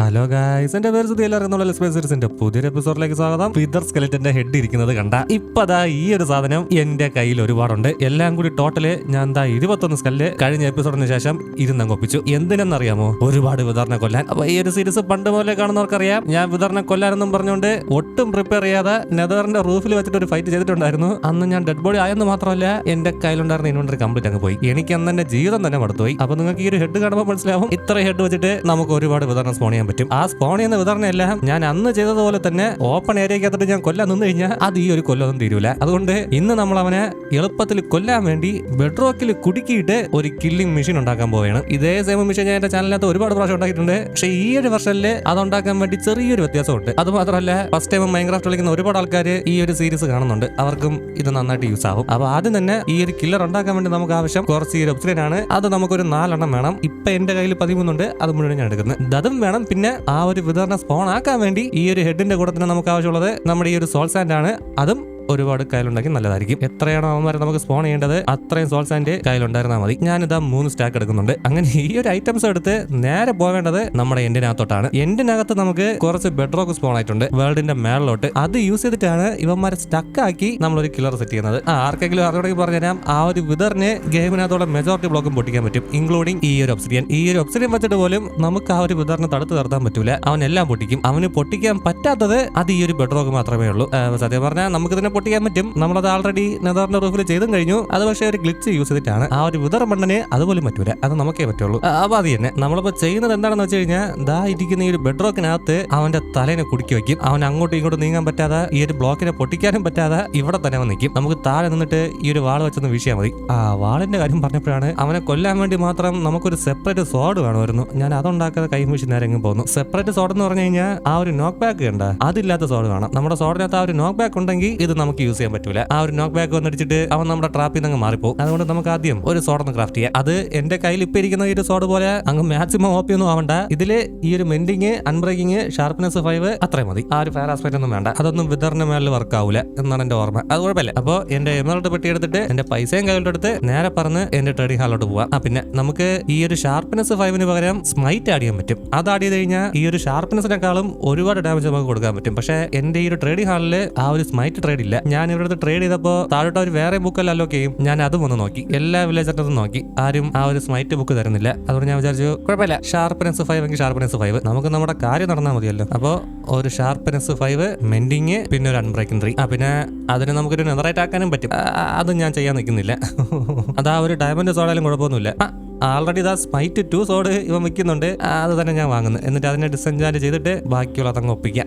Hello guys എന്റെ പേര് സുധി എല്ലാവർക്കും നമ്മുടെ ലെസ്പേ സീരീസിന്റെ പുതിയൊരു എപ്പിസോഡിലേക്ക് സ്വാഗതം. ഫിദർ സ്കെലറ്റിന്റെ ഹെഡ് ഇരിക്കുന്നത് കണ്ട. ഇപ്പതാ ഈ ഒരു സാധനം എന്റെ കയ്യിൽ ഒരുപാടുണ്ട്. എല്ലാം കൂടി ടോട്ടൽ ഞാൻ ദാ ഇരുപത്തൊന്ന് സ്കല്ല് കഴിഞ്ഞ എപ്പിസോഡിന് ശേഷം ഇരുന്നങ്ങ് ഒപ്പിച്ചു. എന്തിനെന്നറിയാമോ? ഒരുപാട് വിതറിനെ കൊല്ലാൻ. അപ്പൊ ഈ ഒരു സീരീസ് പണ്ട് പോലെ കാണുന്നവർക്കറിയാം. ഞാൻ വിതറിനെ കൊല്ലാനെന്നും പറഞ്ഞുകൊണ്ട് ഒട്ടും പ്രിപ്പയർ ചെയ്യാതെ നെതറിന്റെ റൂഫിൽ വെച്ചിട്ട് ഒരു ഫൈറ്റ് ചെയ്തിട്ടുണ്ടായിരുന്നു. അന്ന് ഞാൻ ഡെഡ് ബോഡി ആയെന്ന് മാത്രമല്ല എന്റെ കയ്യിലുണ്ടായിരുന്ന ഇൻവെന്ററി കംപ്ലീറ്റ് അങ്ങ് പോയി. എനിക്ക് അന്ന് എന്റെ ജീവിതം തന്നെ മടുത്തുപോയി. അപ്പൊ നിങ്ങൾക്ക് ഈ ഒരു ഹെഡ് കാണുമ്പോൾ മനസ്സിലാവും. ഇത്ര ഹെഡ് വെച്ചിട്ട് നമുക്ക് ഒരുപാട് വിതരണം സ്പോൺ ചെയ്യാൻ പറ്റും. ആ സ്പോൺ ചെയ്യുന്ന വിതരണ എല്ലാം ഞാൻ അന്ന് ചെയ്തതുപോലെ തന്നെ ഓപ്പൺ ഏരിയക്കകത്തിട്ട് ഞാൻ കൊല്ലാൻ നിന്ന് കഴിഞ്ഞാൽ അത് ഈ ഒരു കൊല്ലൊന്നും തീരൂല. അതുകൊണ്ട് ഇന്ന് നമ്മൾ അവനെ എളുപ്പത്തിൽ കൊല്ലാൻ വേണ്ടി ബെഡ്റോക്കിൽ കുടുക്കിയിട്ട് ഒരു കില്ലിംഗ് മെഷീൻ ഉണ്ടാക്കാൻ പോവുകയാണ്. ഇതേ സെയിം മെഷീൻ ഞാൻ എന്റെ ചാനലിനകത്ത് ഒരുപാട് പ്രാവശ്യം ഉണ്ടാക്കിയിട്ടുണ്ട്. പക്ഷേ ഈ ഒരു വർഷത്തിൽ അത് ഉണ്ടാക്കാൻ വേണ്ടി ചെറിയൊരു വ്യത്യാസമുണ്ട്. അത് മാത്രമല്ല ഫസ്റ്റ് ടൈം മൈൻക്രാഫ്റ്റ് കളിക്കുന്ന ഒരുപാട് ആൾക്കാർ ഈ ഒരു സീരീസ് കാണുന്നുണ്ട്. അവർക്കും ഇത് നന്നായിട്ട് യൂസ് ആവും. അപ്പൊ ആദ്യം തന്നെ ഈ ഒരു കില്ലർ ഉണ്ടാക്കാൻ വേണ്ടി നമുക്ക് ആവശ്യം കുറച്ച് ഈ ഒരു ഒപ്സിഡൻ ആണ്. അത് നമുക്കൊരു നാലെണ്ണം വേണം. ഇപ്പൊ എന്റെ കയ്യിൽ പതിമൂന്നുണ്ട്. അത് മുഴുവൻ ഞാൻ എടുക്കുന്നത് അതും വേണം. പിന്നെ ആ ഒരു വിതരണ സ്പോൺ ആക്കാൻ വേണ്ടി ഈ ഒരു ഹെഡിന്റെ കൂടെ തന്നെ നമുക്ക് ആവശ്യമുള്ളത് നമ്മുടെ ഈ ഒരു സോൾ സാൻഡ് ആണ്. അതും ഒരുപാട് കയ്യിലുണ്ടെങ്കിൽ നല്ലതായിരിക്കും. എത്രയാണോ അവന്മാരെ നമുക്ക് സ്പോൺ ചെയ്യേണ്ടത് അത്രയും സോൾസ് ആൻഡ് കയ്യിലുണ്ടായിരുന്നാൽ മതി. ഞാനിതാ മൂന്ന് സ്റ്റാക്ക് എടുക്കുന്നുണ്ട്. അങ്ങനെ ഈ ഒരു ഐറ്റംസ് എടുത്ത് നേരെ പോകേണ്ടത് നമ്മുടെ എൻഡിനകത്തോട്ടാണ് എൻഡിനകത്ത് നമുക്ക് കുറച്ച് ബെഡ്റോക്ക് സ്പോൺ ആയിട്ടുണ്ട്. വേൾഡിന്റെ മേളിലോട്ട്. അത് യൂസ് ചെയ്തിട്ടാണ് ഇവന്മാരെ സ്റ്റക്ക് ആക്കി നമ്മൾ ഒരു കില്ലർ സെറ്റ് ചെയ്യുന്നത്. ആ, ആർക്കെങ്കിലും അറിയണമെങ്കിൽ പറഞ്ഞുതരാം. ആ ഒരു വിതറിന് ഗെയിമിനകത്തോടെ മെജോറിറ്റി ബ്ലോക്കും പൊട്ടിക്കാൻ പറ്റും ഇൻക്ലൂഡിംഗ് ഈ ഒരു ഒബ്സിഡിയൻ ഈ ഒരു ഒബ്സിഡിയൻ വെച്ചിട്ട് പോലും നമുക്ക് ആ ഒരു വിതറിനെ തടുത്ത് നിർത്താൻ പറ്റൂല. അവൻ എല്ലാം പൊട്ടിക്കും. അവന് പൊട്ടിക്കാൻ പറ്റാത്തത് അത് ഈ ഒരു ബെഡ്റോക്ക് മാത്രമേ ഉള്ളൂ. സത്യം പറഞ്ഞാൽ നമുക്ക് ഇതിനെ പൊട്ടിക്കാൻ പറ്റും. നമ്മളത് ആൾറെഡി നെതറിന്റെ റൂഫിൽ ചെയ്തും കഴിഞ്ഞു. അത് പക്ഷേ ഒരു ഗ്ലിച്ച് യൂസ് ചെയ്തിട്ടാണ്. ആ ഒരു വിതറ മണ്ണനെ അതുപോലും പറ്റൂല. അത് നമുക്കേ പറ്റുള്ളൂ. അപ്പൊ അത് തന്നെ. നമ്മളിപ്പോ ചെയ്യുന്നത് എന്താണെന്ന് വെച്ച് കഴിഞ്ഞാൽ ദാ ഇരിക്കുന്ന ഈ ഒരു ബെഡ്റോക്കിനകത്ത് അവന്റെ തലേനെ കുടുക്കി വെക്കും അവൻ അങ്ങോട്ടും ഇങ്ങോട്ടും നീങ്ങാൻ പറ്റാതെ ഈ ഒരു ബ്ലോക്കിനെ പൊട്ടിക്കാനും പറ്റാതെ ഇവിടെ തന്നെ അവൻ നിൽക്കും നമുക്ക് താഴെ നിന്നിട്ട് ഈ ഒരു വാൾ വെച്ചൊന്ന് വീശിയാൽ മതി. ആ വാളിന്റെ കാര്യം പറഞ്ഞപ്പോഴാണ് അവനെ കൊല്ലാൻ വേണ്ടി മാത്രം നമുക്കൊരു സെപ്പറേറ്റ് സോഡ് വേണമായിരുന്നു. ഞാൻ അതുണ്ടാക്കാതെ കൈ വീശി നേരെ എങ്ങും പോകുന്നു സെപ്പറേറ്റ് സോഡ് എന്ന് പറഞ്ഞു കഴിഞ്ഞാൽ ആ ഒരു നോക്ക് ബാക്ക് കണ്ട. അതില്ലാത്ത സോഡ് വേണം. നമ്മുടെ സോഡിനകത്ത് ആ ഒരു നോക്ക് ബാക്ക് ഉണ്ടെങ്കിൽ ഇത് നമുക്ക് യൂസ് ചെയ്യാൻ പറ്റൂല. ആ ഒരു നോക്ക് ബാക്ക് വന്നടിച്ചിട്ട് അവൻ നമ്മുടെ ട്രാപ്പിൽ നിന്ന് അങ്ങ് മാറിപ്പോകും അതുകൊണ്ട് നമുക്ക് ആദ്യം ഒരു സോഡ് ഒന്ന് ക്രാഫ്റ്റ് ചെയ്യാം. അത് എന്റെ കയ്യിൽ ഇപ്പൊ ഇരിക്കുന്ന ഈ ഒരു സോഡ് പോലെ അങ്ങ് മാക്സിമം ഓപ്പി ഒന്നും ആവണ്ട. ഇതിൽ ഈ ഒരു മെൻഡിങ് അൺബ്രേക്കിംഗ് ഷാർപ്നെസ് ഫൈവ് അത്രയും മതി. ആ ഒരു ഫയർ ആസ്പെക്ട് ഒന്നും വേണ്ട. അതൊന്നും വിതറിന്റെ മേളിൽ വർക്ക് ആവൂല എന്നാണ് എന്റെ ഓർമ്മ. അത് കുഴപ്പമില്ല. അപ്പൊ എന്റെ എമറോട്ട് പെട്ടി എടുത്തിട്ട് എന്റെ പൈസയും കയ്യിലോട്ടെടുത്ത് നേരെ പറഞ്ഞ് എന്റെ ട്രേഡിംഗ് ഹാളിലോട്ട് പോവാം. ആ പിന്നെ നമുക്ക് ഈ ഒരു ഷാർപ്നെസ് ഫൈവിന് പകരം സ്മൈറ്റ് ആഡ് ചെയ്യാൻ പറ്റും. അത് ആഡ് ചെയ്ത് കഴിഞ്ഞാൽ ഈ ഒരു ഷാർപ്നെസിനെക്കാളും ഒരുപാട് ഡാമേജ് നമുക്ക് കൊടുക്കാൻ പറ്റും. പക്ഷേ എന്റെ ഈ ഒരു ട്രേഡിംഗ് ഹാളിൽ ആ ഒരു സ്മൈറ്റ് ട്രേഡ് ഇല്ല. ഞാൻ ഇവിടുത്തെ ട്രേഡ് ചെയ്തപ്പോ താഴോട്ട് അവർ വേറെ ബുക്കല്ല അല്ലോ ചെയ്യും. ഞാൻ അതും ഒന്ന് നോക്കി. എല്ലാ വില്ലേജറിനും നോക്കി. ആരും ആ ഒരു സ്മൈറ്റ് ബുക്ക് തരുന്നില്ല. അതുകൊണ്ട് ഞാൻ വിചാരിച്ചു കുഴപ്പമില്ല. ഷാർപ്പനസ് ഫൈവ് എങ്കിൽ ഷാർപ്പനസ് ഫൈവ് നമുക്ക് നമ്മുടെ കാര്യം നടന്നാൽ മതിയല്ലോ. അപ്പോൾ ഒരു ഷാർപ്പനസ് ഫൈവ് മെൻഡിങ് പിന്നെ ഒരു അൺബ്രേക്കിംഗ് ത്രീ ആ പിന്നെ അതിന് നമുക്കൊരു നെതറേറ്റ് ആക്കാനും പറ്റും. അതും ഞാൻ ചെയ്യാൻ നിൽക്കുന്നില്ല. അതാ ഒരു ഡയമണ്ട് സോഡായാലും കുഴപ്പമൊന്നുമില്ല. ആൾറെഡി ഇതാ സ്മൈറ്റ് ടു സോഡ് ഇവൻ വെക്കുന്നുണ്ട് അത് തന്നെ ഞാൻ വാങ്ങുന്നത് എന്നിട്ട് അതിനെ ഡിസെൻചാൻഡ് ചെയ്തിട്ട് ബാക്കിയുള്ള അതങ്ങ് ഒപ്പിക്കാം.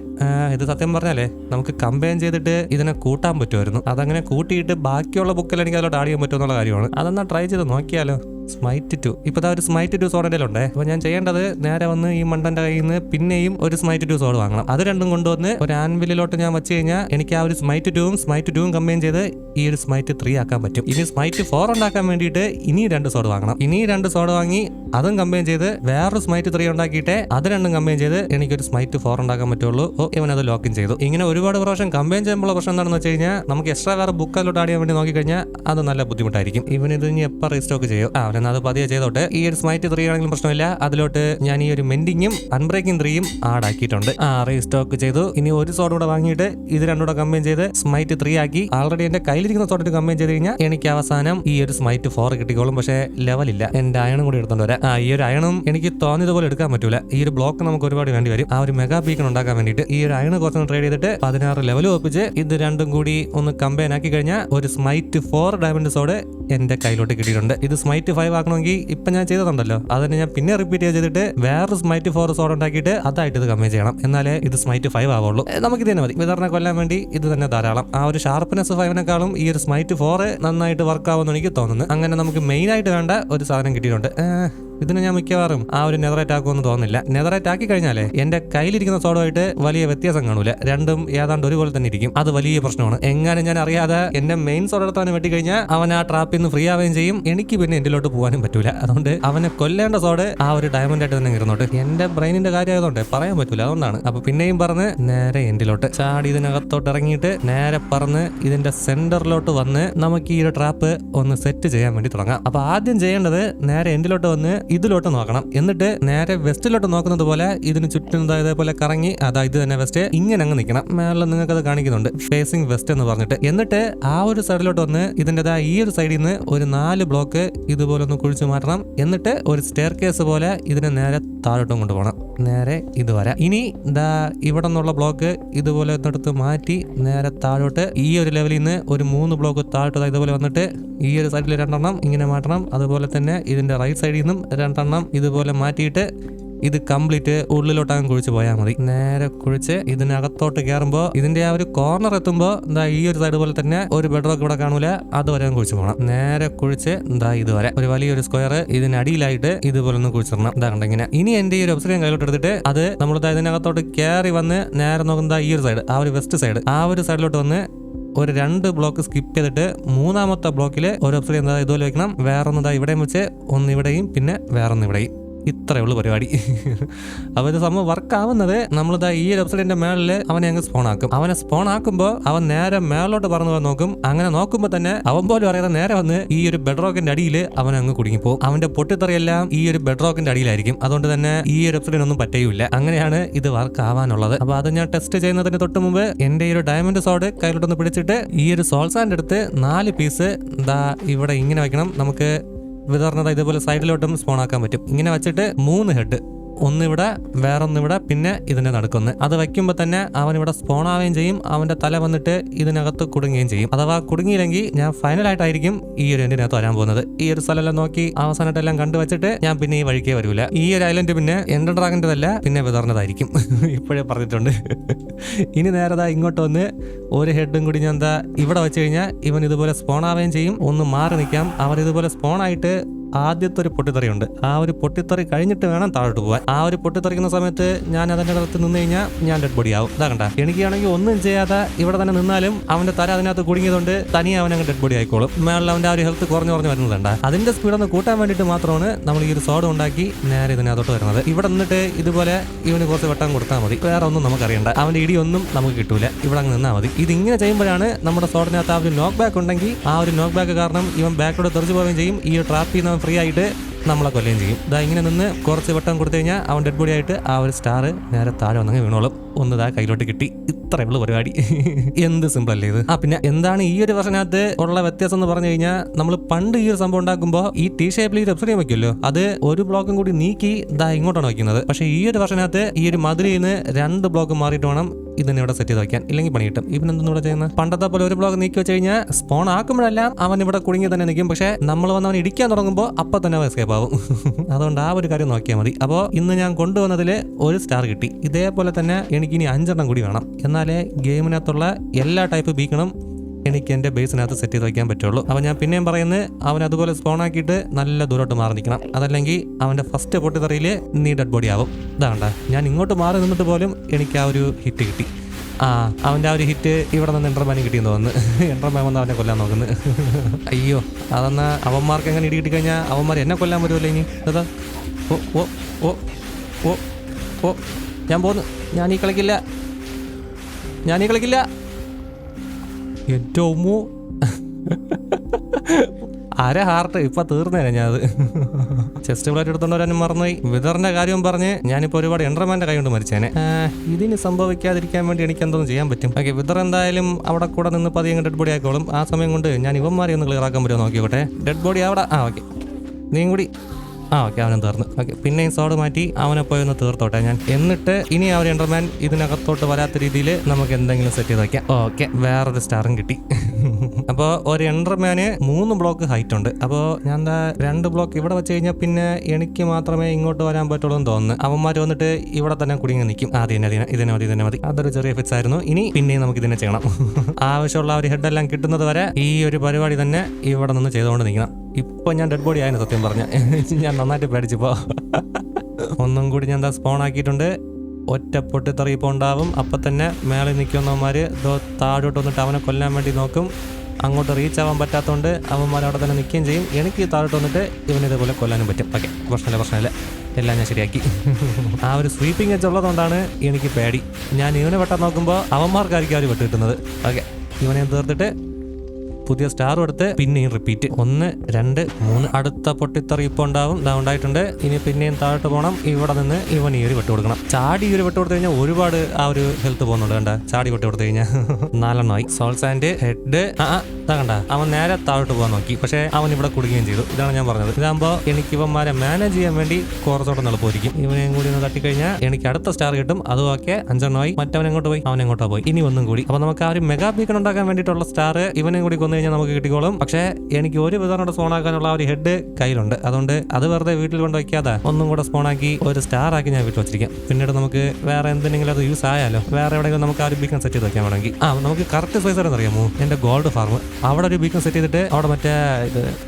ഇത് സത്യം പറഞ്ഞാലേ നമുക്ക് കമ്പയിൻ ചെയ്തിട്ട് ഇതിനെ കൂട്ടാൻ പറ്റുമായിരുന്നു. അതങ്ങനെ കൂട്ടിയിട്ട് ബാക്കിയുള്ള ബുക്കിൽ എനിക്ക് അതിലോട്ട് ആഡ് ചെയ്യാൻ പറ്റുമെന്നുള്ള കാര്യമാണ്. അതെന്നാ ട്രൈ ചെയ്ത് നോക്കിയാലോ? സ്മൈറ്റ് ടു ഇപ്പൊ ഒരു സ്മൈറ്റ് ടു സോഡിന്റെ ഉണ്ടേ അപ്പൊ ഞാൻ ചെയ്യേണ്ടത് നേരെ വന്ന് ഈ മണ്ടന്റെ കയ്യിൽ നിന്ന് പിന്നെയും ഒരു സ്മൈറ്റ് ടു സോഡ് വാങ്ങണം. അത് രണ്ടും കൊണ്ടുവന്ന് ഒരു ആൻവിലിലോട്ട് ഞാൻ വെച്ച് കഴിഞ്ഞാൽ എനിക്ക് ആ ഒരു സ്മൈറ്റ് ടുവും സ്മൈറ്റ് ടുവും കമ്പയിൻ ചെയ്ത് ഈ ഒരു സ്മൈറ്റ് ത്രീ ആക്കാൻ പറ്റും. ഇനി സ്മൈറ്റ് ഫോർ ഉണ്ടാക്കാൻ വേണ്ടിയിട്ട് ഇനി രണ്ട് സോഡ് വാങ്ങണം. ഇനി രണ്ട് സോഡ് വാങ്ങി അതും കമ്പയിൻ ചെയ്ത് വേറൊരു സ്മൈറ്റ് ത്രീ ഉണ്ടാക്കിയിട്ട് അത് രണ്ടും കമ്പയിൻ ചെയ്ത് എനിക്കൊരു സ്മൈറ്റ് ഫോർ ഉണ്ടാക്കാൻ പറ്റുള്ളൂ. ഓ ഇവൻ അത് ലോക്കിൻ ചെയ്തു. ഇങ്ങനെ ഒരുപാട് പ്രാവശ്യം കമ്പയിൻ ചെയ്യുമ്പോൾ പ്രശ്നം എന്താണെന്ന് വെച്ച് കഴിഞ്ഞാൽ നമുക്ക് എക്സ്ട്രാ വേറെ ബുക്കിലോട്ട് ആഡ് ചെയ്യാൻ വേണ്ടി നോക്കിക്കഴിഞ്ഞാൽ അത് നല്ല ബുദ്ധിമുട്ടായിരിക്കും. ഇവൻ ഇത് ഇനി എപ്പോൾ റീസ്റ്റോക്ക് ചെയ്യും? ആ അവനെന്നാ അത് പതിയെ ചെയ്തോട്ടെ. ഈ ഒരു സ്മൈറ്റ് ത്രീ ആണെങ്കിലും പ്രശ്നമില്ല. അതിലോട്ട് ഞാൻ ഈ ഒരു മെൻഡിങ്ങും അൺബ്രേക്കിംഗ് ത്രീയും ആഡ് ആക്കിയിട്ടുണ്ട്. ആ റീസ്റ്റോക്ക് ചെയ്തു. ഇനി ഒരു സോഡ് കൂടെ വാങ്ങിയിട്ട് ഇത് രണ്ടുകൂടെ കമ്പയിൻ ചെയ്ത് സ്മൈറ്റ് ത്രീ ആക്കി ആൾറെഡി എന്റെ കയ്യിലിരിക്കുന്ന സോഡിട്ട് കമ്പയിൻ ചെയ്ത് കഴിഞ്ഞാൽ എനിക്ക് അവസാനം ഈ ഒരു സ്മൈറ്റ് ഫോർ കിട്ടിക്കോളും. പക്ഷേ ലെവലില്ല എന്റെ അയണും കൂടി എടുത്തോണ്ട് വരാം. ആ ഈ ഒരു അയണും എനിക്ക് തോന്നിയതുപോലെ എടുക്കാൻ പറ്റൂല. ഈ ഒരു ബ്ലോക്ക് നമുക്ക് ഒരുപാട് വേണ്ടി വരും. ആ ഒരു മെഗാ ബീക്കൺ ഉണ്ടാക്കാൻ വേണ്ടിയിട്ട് ഈ ഒരു അയണ് കുറച്ചൊന്ന് ട്രേഡ് ചെയ്തിട്ട് പതിനാറ് ലെവൽ ഒപ്പിച്ച് ഇത് രണ്ടും കൂടി ഒന്ന് കമ്പൈൻ ആക്കി കഴിഞ്ഞാൽ ഒരു സ്മൈറ്റ് ഫോർ ഡയമണ്ട് സോഡ് എന്റെ കയ്യിലോട്ട് കിട്ടിയിട്ടുണ്ട്. ഇത് സ്മൈറ്റ് ഫൈവ് ആക്കണമെങ്കിൽ ഇപ്പൊ ഞാൻ ചെയ്തതുണ്ടല്ലോ. അതിനെ ഞാൻ പിന്നെ റിപ്പീറ്റ് ചെയ്തിട്ട് വേറൊരു സ്മൈറ്റ് ഫോർ സോഡ് ഉണ്ടാക്കിയിട്ട് അതായിട്ട് ഇത് കമ്മേ ചെയ്യണം. എന്നാലേ ഇത് സ്മൈറ്റ് ഫൈവ് ആവുള്ളൂ. നമുക്ക് ഇത് തന്നെ മതി. വിതറിനെ കൊല്ലാൻ വേണ്ടി ഇത് തന്നെ ധാരാളം. ആ ഒരു ഷാർപ്പ്നെസ് ഫൈവിനേക്കാളും ഈ ഒരു സ്മൈറ്റ് ഫോർ നന്നായിട്ട് വർക്ക് ആവുമെന്ന് എനിക്ക് തോന്നുന്നു. അങ്ങനെ നമുക്ക് മെയിൻ ആയിട്ട് വേണ്ട ഒരു സാധനം കിട്ടിയിട്ടുണ്ട്. ഇതിന് ഞാൻ മിക്കവാറും ആ ഒരു നെതറേറ്റ് ആക്കുമെന്ന് തോന്നുന്നില്ല. നെതറേറ്റ് ആക്കി കഴിഞ്ഞാലേ എന്റെ കയ്യിലിരിക്കുന്ന സോഡുമായിട്ട് വലിയ വ്യത്യാസം കാണൂല. രണ്ടും ഏതാണ്ട് ഒരുപോലെ തന്നെ ഇരിക്കും. അത് വലിയ പ്രശ്നമാണ്. എങ്ങനെ ഞാൻ അറിയാതെ എന്റെ മെയിൻ സോഡ് എടുത്തവനെ വെട്ടിക്കഴിഞ്ഞാൽ അവൻ ആ ട്രാപ്പിൽ നിന്ന് ഫ്രീ ആവുകയും ചെയ്യും. എനിക്ക് പിന്നെ എന്റിലോട്ട് പോകാനും പറ്റൂല. അതുകൊണ്ട് അവനെ കൊല്ലേണ്ട സോഡ് ആ ഒരു ഡയമണ്ട് ആയിട്ട് തന്നെ ഇരുന്നോട്ട്. എന്റെ ബ്രെയിനിന്റെ കാര്യമായതുകൊണ്ട് പറയാൻ പറ്റൂല. അതുകൊണ്ടാണ്. അപ്പൊ പിന്നെയും പറഞ്ഞ് നേരെ എൻഡിലോട്ട് ചാടി ഇതിനകത്തോട്ട് ഇറങ്ങിയിട്ട് നേരെ പറന്ന് ഇതിന്റെ സെന്ററിലോട്ട് വന്ന് നമുക്ക് ഈ ഒരു ട്രാപ്പ് ഒന്ന് സെറ്റ് ചെയ്യാൻ വേണ്ടി തുടങ്ങാം. അപ്പൊ ആദ്യം ചെയ്യേണ്ടത് നേരെ എൻഡിലോട്ട് വന്ന് ഇതിലോട്ട് നോക്കണം. എന്നിട്ട് നേരെ വെസ്റ്റിലോട്ട് നോക്കുന്നത് പോലെ ഇതിന് ചുറ്റും ഇതേപോലെ കറങ്ങി അതാ ഇത് തന്നെ വെസ്റ്റ് ഇങ്ങനെ അങ്ങ് നിൽക്കണം മേളിൽ നിങ്ങൾക്ക് അത് കാണിക്കുന്നുണ്ട്. ഫേസിംഗ് വെസ്റ്റ് എന്ന് പറഞ്ഞിട്ട്. എന്നിട്ട് ആ ഒരു സൈഡിലോട്ട് വന്ന് ഇതിന്റെതാ ഈ ഒരു സൈഡിൽ നിന്ന് ഒരു നാല് ബ്ലോക്ക് ഇതുപോലെ ഒന്ന് കുഴിച്ചു മാറ്റണം. എന്നിട്ട് ഒരു സ്റ്റെയർ കേസ് പോലെ ഇതിനെ നേരെ താഴോട്ടും കൊണ്ടുപോകണം നേരെ ഇത് വരാം ഇനി ദാ ഇവിടെ നിന്നുള്ള ബ്ലോക്ക് ഇതുപോലെ ഒന്നെടുത്ത് മാറ്റി നേരെ താഴോട്ട് ഈ ഒരു ലെവലിൽ നിന്ന് ഒരു മൂന്ന് ബ്ലോക്ക് താഴോട്ട് ഇതുപോലെ വന്നിട്ട് ഈ ഒരു സൈഡിൽ രണ്ടെണ്ണം ഇങ്ങനെ മാറ്റണം. അതുപോലെ തന്നെ ഇതിന്റെ റൈറ്റ് സൈഡിൽ നിന്നും രണ്ടെണ്ണം ഇതുപോലെ മാറ്റിയിട്ട് ഇത് കംപ്ലീറ്റ് ഉള്ളിലോട്ടങ്ങ് കുഴിച്ച് പോയാൽ മതി. നേരെ കുഴിച്ച് ഇതിനകത്തോട്ട് കയറുമ്പോൾ ഇതിന്റെ ആ ഒരു കോർണർ എത്തുമ്പോൾ എന്താ ഈ ഒരു സൈഡ് പോലെ തന്നെ ഒരു ബെഡ്റോക്ക് ഇവിടെ കാണൂല. അതുവരെ കുഴിച്ച് പോകണം നേരെ കുഴിച്ച് എന്താ ഇതുവരെ. ഒരു വലിയൊരു സ്ക്വയർ ഇതിനടിയിലായിട്ട് ഇതുപോലെ ഒന്ന് കുഴിച്ചിടണം. ഇതാ കണ്ട ഇങ്ങനെ. ഇനി എന്റെ ഈ ഒരു ഒബ്സിഡിയൻ കയ്യിലോട്ട് എടുത്തിട്ട് അത് നമ്മൾ ഇതിനകത്തോട്ട് കയറി വന്ന് നേരെ നോക്കുന്ന ഈ ഒരു സൈഡ് ആ ഒരു വെസ്റ്റ് സൈഡ് ആ ഒരു സൈഡിലോട്ട് വന്ന് ഒരു രണ്ട് ബ്ലോക്ക് സ്കിപ്പ് ചെയ്തിട്ട് മൂന്നാമത്തെ ബ്ലോക്കിൽ ഒരു ഒബ്സിഡിയൻ എന്താ ഇതുപോലെ വെക്കണം. വേറെ ദാ ഇവിടെയും വെച്ച് ഒന്ന് ഇവിടെയും പിന്നെ വേറൊന്ന് ഇവിടെയും. ഇത്രയേ ഉള്ളൂ പരിപാടി. അപ്പോൾ ഇത് സംഭവം വർക്ക് ആവുന്നത് നമ്മളിതാ ഈ വെബ്സൈറ്റിന്റെ മേളിൽ അവനെ അങ്ങ് സ്പോൺ ആക്കും. അവനെ സ്പോൺ ആക്കുമ്പോൾ അവൻ നേരെ മേളിലോട്ട് പറന്നു പോകാൻ നോക്കും. അങ്ങനെ നോക്കുമ്പോൾ തന്നെ അവൻ പോലും അറിയാതെ നേരെ വന്ന് ഈ ഒരു ബെഡ്റോക്കിന്റെ അടിയിൽ അവൻ അങ്ങ് കുടുങ്ങിപ്പോകും അവന്റെ പൊട്ടിത്തെറിയെല്ലാം ഈ ഒരു ബെഡ്റോക്കിന്റെ അടിയിലായിരിക്കും. അതുകൊണ്ട് തന്നെ ഈ ഒരു വെബ്സൈറ്റിനൊന്നും പറ്റുകയില്ല അങ്ങനെയാണ് ഇത് വർക്ക് ആവാനുള്ളത്. അപ്പോൾ അത് ഞാൻ ടെസ്റ്റ് ചെയ്യുന്നതിന് തൊട്ട് മുമ്പ് എന്റെ ഈ ഒരു ഡയമണ്ട് സോഡ് കയ്യിലോട്ടൊന്ന് പിടിച്ചിട്ട് ഈ ഒരു സോൾസാന്റെ അടുത്ത് നാല് പീസ് ദാ ഇവിടെ ഇങ്ങനെ വെക്കണം. നമുക്ക് വിതർണത ഇതുപോലെ സൈഡിലോട്ടും സ്പോൺ ആക്കാൻ പറ്റും. ഇങ്ങനെ വെച്ചിട്ട് മൂന്ന് ഹെഡ് ഒന്നിവിടെ വേറൊന്നിവിടെ പിന്നെ ഇതിന്റെ നടുക്കൊന്ന്. അത് വയ്ക്കുമ്പോൾ തന്നെ അവൻ ഇവിടെ സ്പോൺ ആവുകയും ചെയ്യും അവന്റെ തല വന്നിട്ട് ഇതിനകത്ത് കുടുങ്ങുകയും ചെയ്യും. അഥവാ കുടുങ്ങിയില്ലെങ്കിൽ ഞാൻ ഫൈനലായിട്ടായിരിക്കും ഈ ഒരു എൻഡിനകത്ത് വരാൻ പോകുന്നത്. ഈ ഒരു സ്ഥലമെല്ലാം നോക്കി അവസാനമായിട്ടെല്ലാം കണ്ടു വെച്ചിട്ട് ഞാൻ പിന്നെ ഈ വഴിക്കേ വരൂല. ഈ ഒരു ഐലൻഡ് പിന്നെ എന്റെ ഡ്രാഗന്റെതല്ല പിന്നെ വിതർന്നതായിരിക്കും. ഇപ്പോഴേ പറഞ്ഞിട്ടുണ്ട്. ഇനി നേരതാ ഇങ്ങോട്ട് വന്ന് ഒരു ഹെഡും കൂടി ഞാൻ എന്താ ഇവിടെ വെച്ച് കഴിഞ്ഞാൽ ഇവൻ ഇതുപോലെ സ്പോൺ ആവുകയും ചെയ്യും. ഒന്ന് മാറി നിൽക്കാം. അവർ ഇതുപോലെ സ്പോൺ ആയിട്ട് ആദ്യത്തെ ഒരു പൊട്ടിത്തെറിയുണ്ട്. ആ ഒരു പൊട്ടിത്തെറി കഴിഞ്ഞിട്ട് വേണം താഴോട്ട് പോകാൻ ആ ഒരു പൊട്ടിത്തെറിക്കുന്ന സമയത്ത് ഞാൻ അതിന്റെ അകത്ത് നിന്ന് കഴിഞ്ഞാൽ ഞാൻ ഡെഡ് ബോഡി ആവും. ഇതാ കണ്ട. എനിക്കാണെങ്കിൽ ഒന്നും ചെയ്യാതെ ഇവിടെ തന്നെ നിന്നാലും അവന്റെ തല അതിനകത്ത് കുടുങ്ങിയതുകൊണ്ട് തനിയെ അവൻ അങ്ങ് ഡെഡ് ബോഡി ആയിക്കോളും. മേളിൽ അവന്റെ ആ ഒരു ഹെൽത്ത് കുറഞ്ഞു കുറഞ്ഞു വരുന്നതുണ്ട് അതിന്റെ സ്പീഡ് ഒന്ന് കൂട്ടാൻ വേണ്ടിട്ട് മാത്രമാണ് നമ്മൾ ഈ ഒരു സോഡ് ഉണ്ടാക്കി നേരെ ഇതിനകത്തോട്ട് വരുന്നത്. ഇവിടെ നിന്നിട്ട് ഇതുപോലെ ഇവന് കുറച്ച് വെട്ടം കൊടുത്താൽ മതി. വേറെ ഒന്നും നമുക്കറിയണ്ട. അവന്റെ ഇടിയൊന്നും നമുക്ക് കിട്ടൂല. ഇവിടെ അങ്ങ് നിന്നാൽ മതി. ഇത് ഇങ്ങനെ ചെയ്യുമ്പോഴാണ് നമ്മുടെ സോഡിനകത്ത് ആ ഒരു നോക്ക് ബാക്ക് ഉണ്ടെങ്കിൽ ആ ഒരു നോക്ക് ബാക്ക് കാരണം ഇവൻ ബാക്കിലൂടെ തെറിച്ചു പോവുകയും ചെയ്യും. ഈ ട്രാപ്പ് ചെയ്യുന്നവൻ ഫ്രീ ആയിട്ട് നമ്മളെ കൊല്ലുകയും ചെയ്യും. ഇതാ ഇങ്ങനെ നിന്ന് കുറച്ച് വട്ടം കൊടുത്തു കഴിഞ്ഞാൽ അവൻ ഡെഡ് ബോഡി ആയിട്ട് ആ ഒരു സ്റ്റാർ നേരെ താഴെ വന്നങ്ങ് വീണോളും. ഒന്ന് ഇതാ കയ്യിലോട്ട് കിട്ടി. ഇത്രയേ ഉള്ളൂ പരിപാടി. എന്ത് സിമ്പിൾ അല്ലേ ഇത്. ആ പിന്നെ എന്താണ് ഈ ഒരു വർഷനകത്ത് ഉള്ള വ്യത്യാസം എന്ന് പറഞ്ഞു കഴിഞ്ഞാൽ നമ്മൾ പണ്ട് ഈ ഒരു സംഭവം ഉണ്ടാക്കുമ്പോൾ ഈ ടി ഷേപ്പിൽ ഈ വെബ്സൈറ്റ് വയ്ക്കുമല്ലോ അത് ഒരു ബ്ലോക്കും കൂടി നീക്കി ഇതാ ഇങ്ങോട്ടാണ് വയ്ക്കുന്നത് പക്ഷേ ഈ ഒരു വർഷനകത്ത് ഈ ഒരു മധുരയിൽ നിന്ന് രണ്ട് ബ്ലോക്ക് മാറിയിട്ട് വേണം ഇതിനെ ഇവിടെ സെറ്റ് ചെയ്ത് വയ്ക്കാൻ ഇല്ലെങ്കിൽ പണി കിട്ടും ഇവൻ എന്തെന്ന് ഇവിടെ ചെയ്യുന്നത് പണ്ടത്തെ പോലെ ഒരു ബ്ലോക്ക് നീക്കി വെച്ച് കഴിഞ്ഞാൽ സ്പോൺ ആക്കുമ്പോഴെല്ലാം അവൻ ഇവിടെ കുടുങ്ങി തന്നെ നിൽക്കും പക്ഷേ നമ്മൾ വന്ന് അവൻ ഇടിക്കാൻ തുടങ്ങുമ്പോൾ അപ്പൊ തന്നെ അവൻ എസ്കേപ്പ് ആവും. അതുകൊണ്ട് ആ ഒരു കാര്യം നോക്കിയാൽ മതി. അപ്പോൾ ഇന്ന് ഞാൻ കൊണ്ടുവന്നതിൽ ഒരു സ്റ്റാർ കിട്ടി. ഇതേപോലെ തന്നെ എനിക്ക് ഇനി അഞ്ചെണ്ണം കൂടി വേണം. എന്നാലേ ഗെയിമിനകത്തുള്ള എല്ലാ ടൈപ്പ് ബീക്കണം എനിക്ക് എന്റെ ബേസിനകത്ത് സെറ്റ് ചെയ്ത് വയ്ക്കാൻ പറ്റുള്ളൂ. അപ്പോൾ ഞാൻ പിന്നെയും പറയുന്നത് അവൻ അതുപോലെ സ്പോൺ ആക്കിയിട്ട് നല്ല ദൂരോട്ട് മാറി നിൽക്കണം. അതല്ലെങ്കിൽ അവന്റെ ഫസ്റ്റ് പൊട്ടിത്തെറിയിൽ നീ ഡെഡ് ബോഡി ആവും. ഇതാണ്ട ഞാൻ ഇങ്ങോട്ട് മാറി നിന്നിട്ട് പോലും എനിക്ക് ആ ഒരു ഹിറ്റ് കിട്ടി. ആ അവന്റെ ആ ഒരു ഹിറ്റ് ഇവിടെ നിന്ന് എൻട്രമാനും കിട്ടിയെന്ന് തോന്നുന്നു. എൻട്രമാൻ വന്ന് അവനെ കൊല്ലാൻ നോക്കുന്നു. അയ്യോ അതെന്നാ അവന്മാർക്ക് എങ്ങനെ ഇടി കിട്ടി കഴിഞ്ഞാൽ അവന്മാർ എന്നെ കൊല്ലാൻ വരുമല്ലോ ഇനി? അതാ ഓ ഓ ഓ ഓ ഓ ഞാൻ പോന്നു ഞാൻ ഈ കളിക്കില്ല. ഞാൻ ഈ കളിക്കില്ല. എന്റെ ഉമ്മു. അര ഹാർട്ട് ഇപ്പൊ തീർന്നേനെ ഞാൻ അത്. ചെസ്റ്റ് പ്ലേറ്റ് എടുത്തോണ്ട് വരാനും മറന്നുപോയി. വിതറിന്റെ കാര്യം പറഞ്ഞ് ഞാനിപ്പോ ഒരുപാട് എൻട്രമാന്റെ കൈ കൊണ്ട് മരിച്ചേനെ. ഇതിന് സംഭവിക്കാതിരിക്കാൻ വേണ്ടി എനിക്ക് എന്തോന്നും ചെയ്യാൻ പറ്റും? ഓക്കെ വിതർ എന്തായാലും അവിടെ കൂടെ നിന്ന് പതിയെ ഡെഡ് ബോഡി ആക്കോളും ആ സമയം കൊണ്ട് ഞാൻ ഇവന്മാരെ ഒന്ന് ക്ലിയർ ആക്കാൻ പറ്റുമോ നോക്കിയോട്ടെ ഡെഡ് ബോഡി അവിടെ. ആ ഓക്കെ. നീയും കൂടി. ആ ഓക്കെ അവനും തീർന്നു. ഓക്കെ പിന്നെയും സോഡ് മാറ്റി അവനെ പോയി ഒന്ന് തീർത്തോട്ടെ ഞാൻ. എന്നിട്ട് ഇനി ആ ഒരു എന്റർമാൻ ഇതിനകത്തോട്ട് വരാത്ത രീതിയിൽ നമുക്ക് എന്തെങ്കിലും സെറ്റ് ചെയ്ത് വയ്ക്കാം ഓക്കെ വേറൊരു സ്റ്റാറും കിട്ടി. അപ്പോൾ ഒരു എന്റർമാന് മൂന്ന് ബ്ലോക്ക് ഹൈറ്റ് ഉണ്ട്. അപ്പോൾ ഞാൻ എന്താ രണ്ട് ബ്ലോക്ക് ഇവിടെ വെച്ച് കഴിഞ്ഞാൽ പിന്നെ എനിക്ക് മാത്രമേ ഇങ്ങോട്ട് വരാൻ പറ്റുള്ളൂ എന്ന് തോന്നുന്നു. അവന്മാർ വന്നിട്ട് ഇവിടെ തന്നെ കുടുങ്ങി നിൽക്കും ആ അതിനെ ഇതിനെ മതി ഇതിനെ മതി. അതൊരു ചെറിയ ഫിക്സ് ആയിരുന്നു. ഇനി പിന്നെയും നമുക്ക് ഇതിനെ ചെയ്യണം. ആവശ്യമുള്ള ഒരു ഹെഡ് എല്ലാം കിട്ടുന്നത് വരെ ഈ ഒരു പരിപാടി തന്നെ ഇവിടെ നിന്ന് ചെയ്തുകൊണ്ട് നിൽക്കണം. ഇപ്പൊ ഞാൻ ഡെഡ് ബോഡി ആയിരുന്നു സത്യം പറഞ്ഞ. ഞാൻ നന്നായിട്ട് പേടിച്ചിപ്പോ ഒന്നും കൂടി ഞാൻ എന്താ സ്പോൺ ആക്കിയിട്ടുണ്ട്. ഒറ്റ പൊട്ടിത്തെറി ഇപ്പോൾ ഉണ്ടാവും. അപ്പം തന്നെ മേളിൽ നിൽക്കുന്നവന്മാര് ഇതോ താഴോട്ട് വന്നിട്ട് അവനെ കൊല്ലാൻ വേണ്ടി നോക്കും. അങ്ങോട്ട് റീച്ച് ആവാൻ പറ്റാത്തതുകൊണ്ട് അവന്മാർ അവിടെ തന്നെ നിൽക്കുകയും ചെയ്യും. എനിക്ക് താഴോട്ട് വന്നിട്ട് ഇവന് ഇതേപോലെ കൊല്ലാനും പറ്റും. ഓക്കെ പ്രശ്നമില്ല പ്രശ്നമില്ല. എല്ലാം ഞാൻ ശരിയാക്കി. ആ ഒരു സ്വീപ്പിംഗ് എച്ച് ഉള്ളതുകൊണ്ടാണ് എനിക്ക് പേടി. ഞാൻ ഇവനെ വെട്ടാൻ നോക്കുമ്പോൾ അവന്മാർക്കായിരിക്കും അവർ വെട്ട് കിട്ടുന്നത്. ഓക്കെ ഇവനെ തീർത്തിട്ട് പുതിയ സ്റ്റാറും എടുത്ത് പിന്നെയും റിപ്പീറ്റ് ഒന്ന് രണ്ട് മൂന്ന്. അടുത്ത പൊട്ടിത്തെറി ഇപ്പൊ ഉണ്ടാവും ഉണ്ടായിട്ടുണ്ട്. ഇനി പിന്നെയും താഴോട്ട് പോകണം. ഇവിടെ നിന്ന് ഇവൻ ഈ ഒരു വെട്ട് കൊടുക്കണം. ചാടി ഈ ഒരു വെട്ട് കൊടുത്തു കഴിഞ്ഞാൽ ഒരുപാട് ആ ഒരു ഹെൽത്ത് പോകുന്നുണ്ട് കണ്ട. ചാടി വെട്ട് കൊടുത്തു കഴിഞ്ഞാൽ നാലെണ്ണമായി. സോൾസ് ആൻഡ് ഹെഡ് ആ കണ്ട. അവൻ നേരെ താഴോട്ട് പോകാൻ നോക്കി. പക്ഷേ അവൻ ഇവിടെ കുടുങ്ങുകയും ചെയ്തു. ഇതാണ് ഞാൻ പറഞ്ഞത്. ഇതാകുമ്പോൾ എനിക്ക് ഇവന്മാരെ മാനേജ് ചെയ്യാൻ വേണ്ടി കുറച്ചുകൂടെ എളുപ്പമായിരിക്കും. ഇവനെയും കൂടി ഒന്ന് തട്ടിക്കഴിഞ്ഞാൽ എനിക്ക് അടുത്ത സ്റ്റാർ കിട്ടും. അതും ഓക്കെ അഞ്ചെണ്ണമായി. മറ്റവൻ എങ്ങോട്ട് പോയി? അവൻ എങ്ങോട്ടോ പോയി? ഇനി ഒന്നും കൂടി. അപ്പൊ നമുക്ക് ആ ഒരു മെഗാ ബീക്കൺ ഉണ്ടാക്കാൻ വേണ്ടിയിട്ടുള്ള സ്റ്റാർ ഇവനെയും കൂടി കൊന്നു കഴിഞ്ഞാൽ നമുക്ക് കിട്ടിക്കോളും. പക്ഷേ എനിക്ക് ഒരു വിധം സ്പോൺ ആക്കാനുള്ള ഒരു ഹെഡ് കയ്യിലുണ്ട്. അതുകൊണ്ട് അത് വെറുതെ വീട്ടിൽ കൊണ്ട് വയ്ക്കാതെ ഒന്നും കൂടെ സ്പോൺ ആക്കി ഒരു സ്റ്റാർ ആക്കി ഞാൻ വീട്ടിൽ വെച്ചിരിക്കാം. പിന്നീട് നമുക്ക് വേറെ എന്തെങ്കിലും അത് യൂസ് ആയാലോ വേറെ എവിടെയെങ്കിലും നമുക്ക് ആ ഒരു ബീക്കൺ സെറ്റ് ചെയ്ത് വെക്കാൻ വേണമെങ്കിൽ. ആ നമുക്ക് കറക്റ്റ് സൈസ് അറിയാമോ? എന്റെ ഗോൾഡ് ഫാർം അവിടെ ഒരു ബീക്കൺ സെറ്റ് ചെയ്തിട്ട് അവിടെ മറ്റേ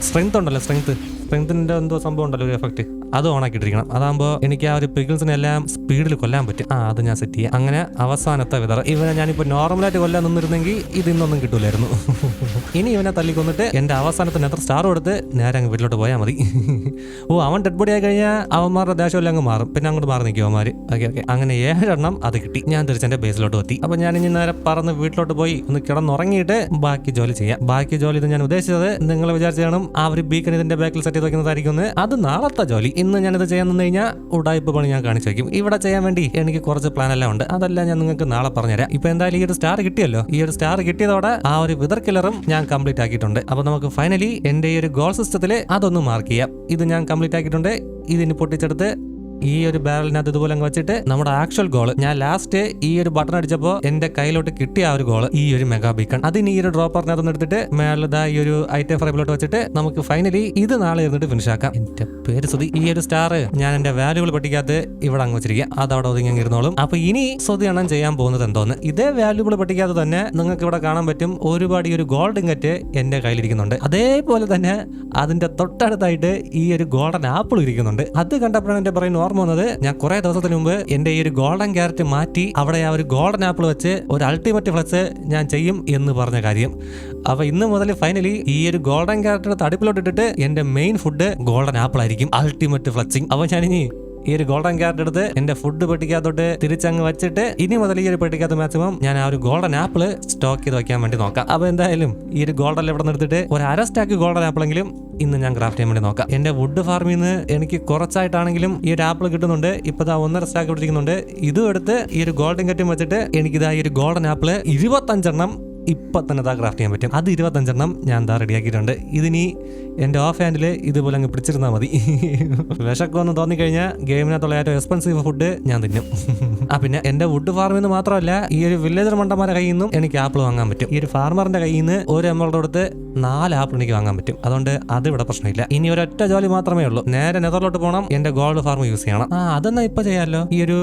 സ്ട്രെങ്ത് ഉണ്ടല്ലോ സ്ട്രെങ്ത് സ്ട്രെങ്ത്തിന്റെ എന്തോ സംഭവം ഉണ്ടല്ലോ ഒരു എഫക്റ്റ് അത് ഓൺ ആക്കിയിട്ടിരിക്കണം അതാകുമ്പോൾ എനിക്ക് ആ ഒരു പിഗിൾസിനെ എല്ലാം സ്പീഡിൽ കൊല്ലാൻ പറ്റും. ആ അത് ഞാൻ സെറ്റ് ചെയ്യാം. അങ്ങനെ അവസാനത്തെ വിതർ. ഇവനെ ഞാനിപ്പോൾ നോർമലായിട്ട് കൊല്ലാൻ നിന്നിരുന്നെങ്കിൽ ഇത് ഇന്നൊന്നും കിട്ടൂലായിരുന്നു. ഇനി ഇവനെ തല്ലിക്കൊന്നിട്ട് എന്റെ അവസാനത്തിന് എത്ര സ്റ്റാർ കൊടുത്ത് നേരെ അങ്ങ് വീട്ടിലോട്ട് പോയാൽ മതി. ഓ അവൻ ഡെഡ് ബോഡി ആയി കഴിഞ്ഞാൽ അവന്മാരുടെ ദേശമെല്ലാം അങ്ങ് മാറും. പിന്നെ അങ്ങോട്ട് മാറി നിൽക്കും അവന്മാർ ഓക്കെ ഓക്കെ അങ്ങനെ ഏഴെണ്ണം അത് കിട്ടി. ഞാൻ തിരിച്ചെന്റെ ബേസിലോട്ട് എത്തി. അപ്പൊ ഞാൻ ഇനി നേരെ പറന്ന് വീട്ടിലോട്ട് പോയി ഒന്ന് കിടന്നുറങ്ങിയിട്ട് ബാക്കി ജോലി ചെയ്യാം. ബാക്കി ജോലി ഇത് ഞാൻ ഉദ്ദേശിച്ചത് നിങ്ങൾ വിചാരിച്ചാണ് ആ ഒരു ബീക്കൺ ഇതിന്റെ ബാക്കിൽ സെറ്റ് ചെയ്ത് വെക്കുന്നതായിരിക്കും അത് നാളത്തെ ജോലി. ഇന്ന് ഞാനിത് ചെയ്യാൻ നിന്ന് കഴിഞ്ഞാൽ ഉടായ്പ പണി ഞാൻ കാണിച്ചു വയ്ക്കും ഇവിടെ ചെയ്യാൻ വേണ്ടി എനിക്ക് കുറച്ച് പ്ലാൻ എല്ലാം ഉണ്ട്. അതെല്ലാം ഞാൻ നിങ്ങൾക്ക് നാളെ പറഞ്ഞുതരാം. ഇപ്പൊ എന്തായാലും ഈ ഒരു സ്റ്റാർ കിട്ടിയല്ലോ. ഈ ഒരു സ്റ്റാർ കിട്ടിയതോടെ ആ ഒരു വിതർ കില്ലറും ഞാൻ കംപ്ലീറ്റ് ആക്കിയിട്ടുണ്ട്. അപ്പൊ നമുക്ക് ഫൈനലി എന്റെ ഈ ഒരു ഗോൾ സിസ്റ്റത്തിൽ അതൊന്ന് മാർക്ക് ചെയ്യാം. ഇത് ഞാൻ കംപ്ലീറ്റ് ആക്കിയിട്ടുണ്ട്. ഇതിന് പൊട്ടിച്ചെടുത്ത് ഈ ഒരു ബാരലിനകത്ത് ഇതുപോലെ അങ്ങ് വെച്ചിട്ട് നമ്മുടെ ആക്ച്വൽ ഗോൾ ഞാൻ ലാസ്റ്റ് ഈ ഒരു ബട്ടൺ അടിച്ചപ്പോൾ എന്റെ കയ്യിലോട്ട് കിട്ടിയ ആ ഒരു ഗോൾ ഈ ഒരു മെഗാ ബീക്കൺ അതിന് ഈ ഒരു ഡ്രോപ്പറിനകത്ത് എടുത്തിട്ട് മേളിതാ ഈ ഒരു ഐറ്റം ഫ്രൈബിലോട്ട് വെച്ചിട്ട് നമുക്ക് ഫൈനലി ഇത് നാളെ ഇരുന്നിട്ട് ഫിനിഷ് ആക്കാം. എന്റെ പേര് സുതി ഈ ഒരു സ്റ്റാർ ഞാൻ എന്റെ വാല്യൂകൾ പട്ടിക്കകത്ത് ഇവിടെ അങ്ങ് വെച്ചിരിക്കുക അത് അവിടെ ഒതുങ്ങി ഇരുന്നോളും. അപ്പൊ ഇനി സുതി എണ്ണം ചെയ്യാൻ പോകുന്നത് എന്തോന്ന്? ഇതേ വാല്യൂകൾ പട്ടിക്കകത്ത് തന്നെ നിങ്ങൾക്ക് ഇവിടെ കാണാൻ പറ്റും ഒരുപാട് ഈ ഒരു ഗോൾഡ് ഇങ്ങറ്റ് എന്റെ കയ്യിലിരിക്കുന്നുണ്ട്. അതേപോലെ തന്നെ അതിന്റെ തൊട്ടടുത്തായിട്ട് ഈ ഒരു ഗോൾഡൻ ആപ്പിൾ ഇരിക്കുന്നുണ്ട്. അത് കണ്ടപ്പോഴാണ് എന്റെ പറയുന്ന ഓർമ്മ വന്നത് ഞാൻ കുറെ ദിവസത്തിന് മുമ്പ് എന്റെ ഈ ഒരു ഗോൾഡൻ ക്യാരറ്റ് മാറ്റി അവിടെ ആ ഒരു ഗോൾഡൻ ആപ്പിൾ വെച്ച് ഒരു അൾട്ടിമേറ്റ് ഫ്ലക്സ് ഞാൻ ചെയ്യും എന്ന് പറഞ്ഞ കാര്യം. അപ്പൊ ഇന്ന് മുതൽ ഫൈനലി ഈ ഒരു ഗോൾഡൻ ക്യാരറ്റിന്റെ തടുപ്പിലോട്ട് ഇട്ടിട്ട് എന്റെ മെയിൻ ഫുഡ് ഗോൾഡൻ ആപ്പിൾ ആയിരിക്കും അൾട്ടിമേറ്റ് ഫ്ലക്സിങ് അപ്പൊ ഞാനിനി ഈ ഒരു ഗോൾഡൻ ക്യാരറ്റ് എടുത്ത് എന്റെ ഫുഡ് പെട്ടിക്കകത്തോട്ട് തിരിച്ചങ്ങ് വെച്ചിട്ട് ഇനി മുതൽ ഈ ഒരു പെട്ടിക്കകത്ത് മാക്സിമം ഞാൻ ആ ഒരു ഗോൾഡൻ ആപ്പിൾ സ്റ്റോക്ക് ചെയ്ത് വെക്കാൻ വേണ്ടി നോക്കാം. അപ്പൊ എന്തായാലും ഈ ഒരു ഗോൾഡൻ ഇവിടെ നിർത്തിട്ട് ഒരു അര സ്റ്റാക്ക് ഗോൾഡൻ ആപ്പിളെങ്കിലും ഇന്ന് ഞാൻ ക്രാഫ്റ്റ് ചെയ്യാൻ വേണ്ടി നോക്കാം. എന്റെ വുഡ് ഫാർമിൽ നിന്ന് എനിക്ക് കുറച്ചായിട്ടാണെങ്കിലും ഈ ഒരു ആപ്പിൾ കിട്ടുന്നുണ്ട്. ഇപ്പൊ ഇതാ ഒന്നര സ്റ്റാക്ക് പിടിക്കുന്നുണ്ട് ഇതും എടുത്ത് ഈ ഒരു ഗോൾഡൻ കറ്റും വെച്ചിട്ട് എനിക്കിതാ ഈ ഒരു ഗോൾഡൻ ആപ്പിൾ ഇരുപത്തഞ്ചെണ്ണം ഇപ്പൊ തന്നെ ഇതാ ക്രാഫ്റ്റ് ചെയ്യാൻ പറ്റും. അത് ഇരുപത്തഞ്ചെണ്ണം ഞാൻ ഇതാ റെഡിയാക്കിയിട്ടുണ്ട് ഇതിനി എന്റെ ഓഫ് ഹാൻഡിൽ ഇതുപോലെ അങ്ങ് പിടിച്ചിരുന്നാൽ മതി. വിശക്കൊന്ന് തോന്നിക്കഴിഞ്ഞാൽ ഗെയിമിനകത്തുള്ള ഏറ്റവും എക്സ്പെൻസീവ് ഫുഡ് ഞാൻ തിന്നും. ആ പിന്നെ എന്റെ വുഡ് ഫാർമിൽ നിന്ന് മാത്രമല്ല ഈ ഒരു വില്ലേജർ മണ്ടന്മാരുടെ കയ്യിൽ നിന്നും എനിക്ക് ആപ്പിൾ വാങ്ങാൻ പറ്റും. ഈ ഒരു ഫാർമറിന്റെ കയ്യിൽ നിന്ന് ഒരു എമൗണ്ട് കൊടുത്ത് നാല് ആപ്പിൾ എനിക്ക് വാങ്ങാൻ പറ്റും. അതുകൊണ്ട് അത് ഇവിടെ പ്രശ്നമില്ല. ഇനി ഒരൊറ്റ ജോലി മാത്രമേ ഉള്ളൂ. നേരെ നെതറിലോട്ട് പോകണം എന്റെ ഗോൾഡ് ഫാർമ് യൂസ് ചെയ്യണം. ആ അതെന്നാ ഇപ്പൊ ചെയ്യാമല്ലോ ഈ ഒരു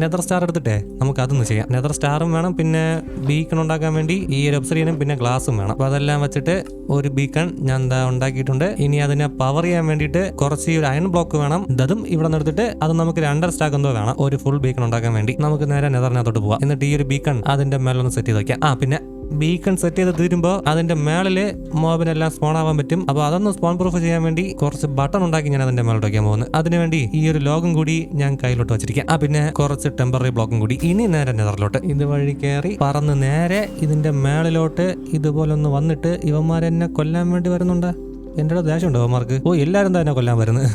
നെതർ സ്റ്റാർ എടുത്തിട്ടേ നമുക്ക് അതൊന്ന് ചെയ്യാം. നെതർ സ്റ്റാറും വേണം. പിന്നെ ബീക്കൺ ഉണ്ടാക്കാൻ വേണ്ടി ഈ ഒരു ഒബ്സറിയനും പിന്നെ ഗ്ലാസും വേണം. അപ്പൊ അതെല്ലാം വെച്ചിട്ട് ഒരു ബീക്കൺ ഞാൻ എന്താ ഉണ്ടാക്കിയിട്ടുണ്ട്. ഇനി അതിനെ പവർ ചെയ്യാൻ വേണ്ടിയിട്ട് കുറച്ച് ഒരു അയൺ ബ്ലോക്ക് വേണം. ഇതും ഇവിടെ നിന്ന് എടുത്തിട്ട് അത് നമുക്ക് രണ്ടര സ്റ്റാക്ക് എന്തോ വേണം. ഒരു ഫുൾ ബീക്കൺ ഉണ്ടാക്കാൻ വേണ്ടി. നമുക്ക് നേരെ നെതറിനകത്തോട്ട് പോവാം. എന്നിട്ട് ഈ ഒരു ബീക്കൺ അതിന്റെ മേലൊന്ന് സെറ്റ് ചെയ്ത് വെക്കാം. ആ പിന്നെ ബീക്കൺ സെറ്റ് ചെയ്ത് തീരുമ്പോൾ അതിന്റെ മേളിൽ മോബിനെല്ലാം സ്പോൺ ആവാൻ പറ്റും. അപ്പോൾ അതൊന്ന് സ്പോൺ പ്രൂഫ് ചെയ്യാൻ വേണ്ടി കുറച്ച് ബട്ടൺ ഉണ്ടാക്കി ഞാൻ അതിന്റെ മേളിൽ വയ്ക്കാൻ പോകുന്നത് അതിനുവേണ്ടി ഈ ഒരു ലോഗും കൂടി ഞാൻ കയ്യിലോട്ട് വെച്ചിരിക്കാം. ആ പിന്നെ കുറച്ച് ടെമ്പററി ബ്ലോക്കും കൂടി. ഇനി നേരെ നെതറിലോട്ട്. ഇതുവഴി കയറി പറന്ന് നേരെ ഇതിന്റെ മേളിലോട്ട് ഇതുപോലെ ഒന്ന് വന്നിട്ട് ഇവന്മാരെന്നെ കൊല്ലാൻ വേണ്ടി വരുന്നുണ്ട്. എന്റെ ദേഷ്യം ഉണ്ടോ അവന്മാർക്ക്? ഓ എല്ലാവരും തന്നെ കൊല്ലാൻ വരുന്നത്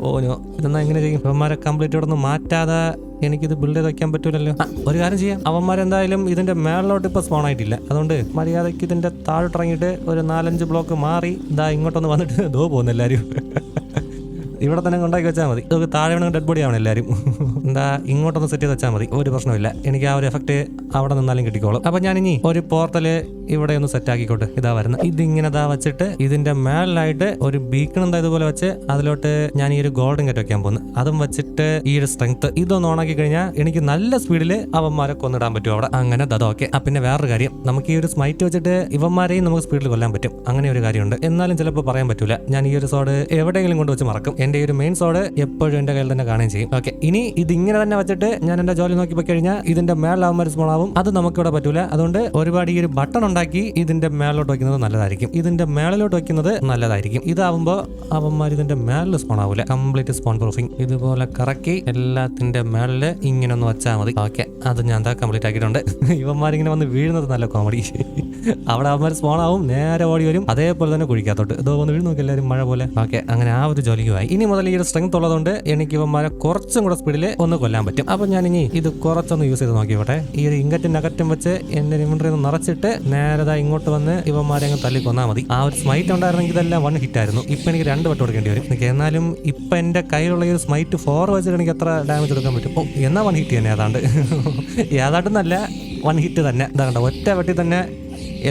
ഓ നോ ഇതെന്നാ എങ്ങനെ ചെയ്യും? അവന്മാരെ കംപ്ലീറ്റ് ഇവിടെ നിന്ന് മാറ്റാതെ എനിക്കിത് ബിൽഡ് ചെയ്ത് വെക്കാൻ പറ്റൂലല്ലോ. ഒരു കാര്യം ചെയ്യാം. അവന്മാരെന്തായാലും ഇതിന്റെ മേളിലോട്ട് ഇപ്പൊ സ്പോൺ ആയിട്ടില്ല. അതുകൊണ്ട് മര്യാദയ്ക്ക് ഇതിന്റെ താഴോട്ടിറങ്ങിയിട്ട് ഒരു നാലഞ്ച് ബ്ലോക്ക് മാറി ഇതാ ഇങ്ങോട്ടൊന്ന് വന്നിട്ട് ദോ പോകുന്നു എല്ലാവരും ഇവിടെ തന്നെ കൊണ്ടാക്കി വെച്ചാൽ മതി. ഇതൊക്കെ താഴെ വേണമെങ്കിൽ ഡെഡ് ബോഡി ആവണം എല്ലാവരും എന്താ ഇങ്ങോട്ടൊന്ന് സെറ്റ് ചെയ്ത് വെച്ചാൽ മതി. ഒരു പ്രശ്നമില്ല എനിക്ക് ആ ഒരു എഫക്റ്റ് അവിടെ നിന്നാലും കിട്ടിക്കോളും. അപ്പൊ ഞാൻ ഇനി ഒരു പോർട്ടൽ ഇവിടെ ഒന്ന് സെറ്റ് ആക്കിക്കോട്ടെ. ഇതാ വരുന്നത്. ഇതിങ്ങനെ ഇതാ വെച്ചിട്ട് ഇതിന്റെ മേളിലായിട്ട് ഒരു ബീക്കൺ എന്താ ഇതുപോലെ വെച്ച് അതിലോട്ട് ഞാൻ ഈ ഒരു ഗോൾഡൻ ഗേറ്റ് വെക്കാൻ പോകുന്നു. അതും വെച്ചിട്ട് ഈ ഒരു സ്ട്രെങ്ത് ഇതൊന്ന് ഓണാക്കി കഴിഞ്ഞാൽ എനിക്ക് നല്ല സ്പീഡിൽ അവന്മാരെ കൊന്നിടാൻ പറ്റും അവിടെ. അങ്ങനെ ആ പിന്നെ വേറൊരു കാര്യം. നമുക്ക് ഈ ഒരു സ്മൈറ്റ് വെച്ചിട്ട് ഇവന്മാരെയും നമുക്ക് സ്പീഡിൽ കൊല്ലാൻ പറ്റും. അങ്ങനെ ഒരു കാര്യമുണ്ട്. എന്നാലും ചിലപ്പോൾ പറയാൻ പറ്റൂല. ഞാൻ ഈ ഒരു സോഡ് എവിടെയെങ്കിലും കൊണ്ട് വെച്ച് മറക്കും. എന്റെ ഒരു മെയിൻ സോഡ് എപ്പോഴും എന്റെ കയ്യിൽ തന്നെ കാണുകയും ചെയ്യും. ഓക്കെ ഇനി ഇത് ഇങ്ങനെ തന്നെ വെച്ചിട്ട് ഞാൻ എന്റെ ജോലി നോക്കി പോയി കഴിഞ്ഞാൽ ഇതിന്റെ മേളിലാവുമ്പോൾ സ്മോൾ ആവും. അത് നമുക്കിവിടെ പറ്റൂല. അതുകൊണ്ട് ഒരുപാട് ഈ ഒരു ബട്ടൺ ഉണ്ടാക്കി ഇതിന്റെ മേളിലോട്ട് വയ്ക്കുന്നത് നല്ലതായിരിക്കും. ഇതിന്റെ മേളിലോട്ട് വയ്ക്കുന്നത് നല്ലതായിരിക്കും. ഇതാവുമ്പോൾ അവന്മാർ ഇതിന്റെ മേളിൽ സ്പോൺ ആവില്ല കംപ്ലീറ്റ് സ്പോൺ പ്രൂഫിങ് ഇതുപോലെ കറക്കി എല്ലാത്തിന്റെ മേളിൽ ഇങ്ങനെ ഒന്ന് വെച്ചാൽ മതി. ഓക്കെ അത് ഞാൻ എന്താ കംപ്ലീറ്റ് ആക്കിയിട്ടുണ്ട്. ഇവന്മാരിങ്ങനെ വന്ന് വീഴുന്നത് നല്ല കോമഡി അവിടെ അവന്മാർ സ്പോൺ ആവും. നേരെ ഓടി വരും. അതേപോലെ തന്നെ കുഴിക്കാത്തോട്ട് ഇതോ വന്ന് വീഴുന്നു എല്ലാവരും മഴ പോലെ. ഓക്കെ അങ്ങനെ ആ ഒരു ജോലിക്കുമായി. ഇനി മുതൽ ഈ ഒരു സ്ട്രെങ്ത് ഉള്ളതുകൊണ്ട് എനിക്ക് ഇവന്മാരെ കുറച്ചും കൂടെ സ്പീഡിൽ ഒന്ന് കൊല്ലാൻ പറ്റും. അപ്പൊ ഞാൻ ഇനി ഇത് കുറച്ചൊന്ന് യൂസ് ചെയ്ത് നോക്കിയോട്ടെ ഈ ഒരു ഇങ്കറ്റും അകറ്റം വെച്ച് എന്റെ ഇൻവെന്ററി ഒന്ന് നിറച്ചിട്ട് നേരത ഇങ്ങോട്ട് വന്ന് ഇവന്മാരെ അങ്ങ് തല്ലി കൊന്നാൽ മതി. ആ ഒരു സ്മൈറ്റ് ഉണ്ടായിരുന്നെങ്കിൽ ഇതെല്ലാം വൺ ഹിറ്റ് ആയിരുന്നു. ഇപ്പൊ എനിക്ക് രണ്ട് വട്ടം കൊടുക്കേണ്ടി വരും. എന്നാലും ഇപ്പൊ എന്റെ കയ്യിലുള്ള ഈ ഒരു സ്മൈറ്റ് ഫോർ വെച്ചിട്ട് എനിക്ക് എത്ര ഡാമേജ് എടുക്കാൻ പറ്റും? ഓ എന്നാ വൺ ഹിറ്റ് തന്നെ ഏതാണ്ട്. ഏതാണ്ടെന്നല്ല വൺ ഹിറ്റ് തന്നെ. എന്താ കണ്ടോ ഒറ്റ വെട്ടി തന്നെ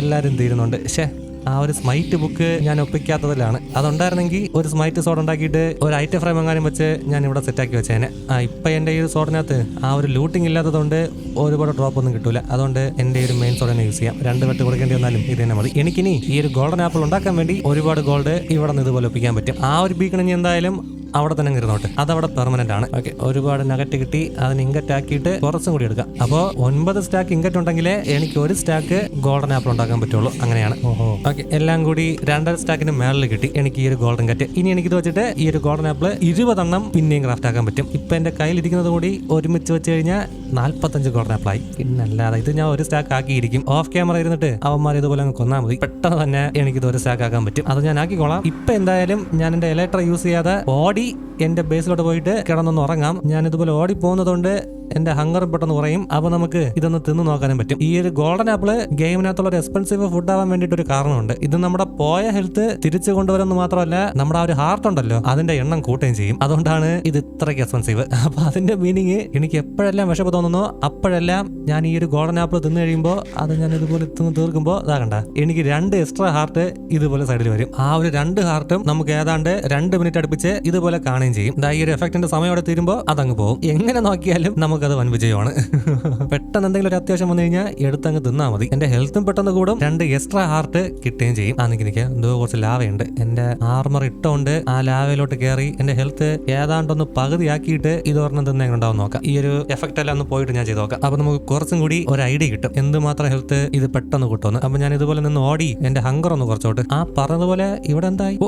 എല്ലാവരും തീരുന്നുണ്ട്. പക്ഷേ ആ ഒരു സ്മൈറ്റ് ബുക്ക് ഞാൻ ഒപ്പിക്കാത്തതിലാണ്. അതുണ്ടായിരുന്നെങ്കിൽ ഒരു സ്മൈറ്റ് സോഡ് ഉണ്ടാക്കിയിട്ട് ഒരു ഐറ്റം ഫ്രെയിം എങ്ങാനും വെച്ച് ഞാൻ ഇവിടെ സെറ്റാക്കി വെച്ചേനെ. ആ ഇപ്പം എന്റെ ഈ സോഡിനകത്ത് ആ ഒരു ലൂട്ടിംഗ് ഇല്ലാത്തതുകൊണ്ട് ഒരുപാട് ഡ്രോപ്പ് ഒന്നും കിട്ടൂല. അതുകൊണ്ട് എന്റെ ഒരു മെയിൻ സോഡ് തന്നെ യൂസ് ചെയ്യാം. രണ്ട് വെട്ട് കൊടുക്കേണ്ടി വന്നാലും ഇത് തന്നെ മതി. എനിക്കിനി ഈ ഒരു ഗോൾഡൻ ആപ്പിൾ ഉണ്ടാക്കാൻ വേണ്ടി ഒരുപാട് ഗോൾഡ് ഇവിടെ നിന്ന് ഇതുപോലെ ഒപ്പിക്കാൻ പറ്റും. ആ ഒരു ബീക്കൺ എന്തായാലും അവിടെ തന്നെ അത് അവിടെ പെർമനന്റ് ആണ്. ഓക്കെ ഒരുപാട് നഗറ്റ് കിട്ടി. അതിന് ഇങ്കറ്റ് ആക്കിയിട്ട് കുറച്ചും കൂടി എടുക്കാം. അപ്പോൾ ഒൻപത് സ്റ്റാക്ക് ഇങ്കറ്റ് ഉണ്ടെങ്കിലേ എനിക്ക് ഒരു സ്റ്റാക്ക് ഗോൾഡൻ ആപ്പിൾ ഉണ്ടാക്കാൻ പറ്റുള്ളൂ. അങ്ങനെയാണ്. ഓഹോ. ഓക്കെ എല്ലാം കൂടി രണ്ടര സ്റ്റാക്കിന് മേളിൽ കിട്ടി. എനിക്ക് ഈ ഒരു ഗോൾഡൻ കറ്റ് ഇനി എനിക്ക് ഇത് വെച്ചിട്ട് ഈ ഒരു ഗോൾഡൻ ആപ്പിൾ ഇരുപതെണ്ണം പിന്നെയും ക്രാഫ്റ്റ് ആക്കാൻ പറ്റും. ഇപ്പൊ എന്റെ കയ്യിലിരിക്കുന്നത് കൂടി ഒരുമിച്ച് വെച്ച് കഴിഞ്ഞാൽ നാല്പത്തഞ്ച് ഗോൾഡൻ അപ്ലൈ പിന്നെ പിന്നല്ലാതെ ഇത് ഞാൻ ഒരു സ്റ്റാക്ക് ആക്കിയിരിക്കും. ഓഫ് ക്യാമറ ഇരുന്നിട്ട് അവന്മാർ ഇതുപോലെ അങ്ങ് കൊന്നാൽ മതി. പെട്ടെന്ന് തന്നെ എനിക്ക് ഇത് ഒരു സ്റ്റാക്ക് ആക്കാൻ പറ്റും. അത് ഞാൻ ആക്കിക്കോളാം. ഇപ്പൊ എന്തായാലും ഞാൻ എന്റെ ഇലക്ട്ര യൂസ് ചെയ്യാതെ ഓടി എന്റെ ബേസിലോട്ട് പോയിട്ട് കിടന്നൊന്ന് ഉറങ്ങാം. ഞാൻ ഇതുപോലെ ഓടി പോകുന്നതുകൊണ്ട് എന്റെ ഹങ്കർ പെട്ടെന്ന് കുറയും. അപ്പൊ നമുക്ക് ഇതൊന്ന് തിന്നു നോക്കാനും പറ്റും. ഈ ഒരു ഗോൾഡൻ ആപ്പിൾ ഗെയിമിനകത്തുള്ള ഒരു എക്സ്പെൻസീവ് ഫുഡ് ആവാൻ വേണ്ടിയിട്ട് ഒരു കാരണമുണ്ട്. ഇത് നമ്മുടെ പോയ ഹെൽത്ത് തിരിച്ചു കൊണ്ടുവരുന്ന മാത്രമല്ല നമ്മുടെ ആ ഒരു ഹാർട്ട് ഉണ്ടല്ലോ അതിന്റെ എണ്ണം കൂട്ടുകയും ചെയ്യും. അതുകൊണ്ടാണ് ഇത് ഇത്രയ്ക്ക് എക്സ്പെൻസീവ് അപ്പൊ അതിന്റെ മീനിങ് എനിക്ക് എപ്പോഴെല്ലാം വിശപ്പ് തോന്നുന്നോ. അപ്പോഴെല്ലാം ഞാൻ ഈ ഒരു ഗോൾഡൻ ആപ്പിൾ തിന്നു കഴിയുമ്പോൾ അത് ഞാൻ ഇതുപോലെ തിന്ന് തീർക്കുമ്പോൾ ഇതാകണ്ട. എനിക്ക് രണ്ട് എക്സ്ട്രാ ഹാർട്ട് ഇതുപോലെ സൈഡിൽ വരും. ആ ഒരു രണ്ട് ഹാർട്ടും നമുക്ക് ഏതാണ്ട് രണ്ട് മിനിറ്റ് അടുപ്പിച്ച് ഇതുപോലെ കാണുകയും ചെയ്യും. ഈ ഒരു എഫക്റ്റിന്റെ സമയം അവിടെ തീരുമ്പോൾ അതങ്ങ് പോകും. എങ്ങനെ നോക്കിയാലും നമുക്കത് വൻ വിജയമാണ്. പെട്ടെന്ന് എന്തെങ്കിലും ഒരു അത്യാവശ്യം വന്നു കഴിഞ്ഞാൽ എടുത്തങ്ങ് തിന്നാൽ മതി. എന്റെ ഹെൽത്തും പെട്ടെന്ന് കൂടും. രണ്ട് എക്സ്ട്രാ ഹാർട്ട് കിട്ടുകയും ചെയ്യും. ആ നിക്ക് എന്തോ കുറച്ച് ലാവയുണ്ട്. എന്റെ ആർമർ ഇട്ടോണ്ട് ആ ലാവയിലോട്ട് കയറി എന്റെ ഹെൽത്ത് ഏതാണ്ടൊന്ന് പകുതിയാക്കിയിട്ട് ഇത് ഒരെണ്ണം തിന്നെങ്ങനെ ഉണ്ടാവും നോക്കാം. ഈ ഒരു എഫക്റ്റ് എല്ലാം പോയിട്ട് ഞാൻ ചെയ്ത് നോക്കാം. അപ്പൊ നമുക്ക് കുറച്ചും കൂടി ഒരു ഐഡിയ കിട്ടും. എന്തുമാത്രം ഹെൽത്ത് ഇത് പെട്ടെന്ന് കിട്ടുമെന്ന്. അപ്പൊ ഞാൻ ഇതുപോലെ നിന്ന് ഓടി എന്റെ ഹങ്കർ ഒന്ന് കുറച്ചോട്ട്. ആ പറഞ്ഞതുപോലെ ഇവിടെ എന്തായി? ഓ,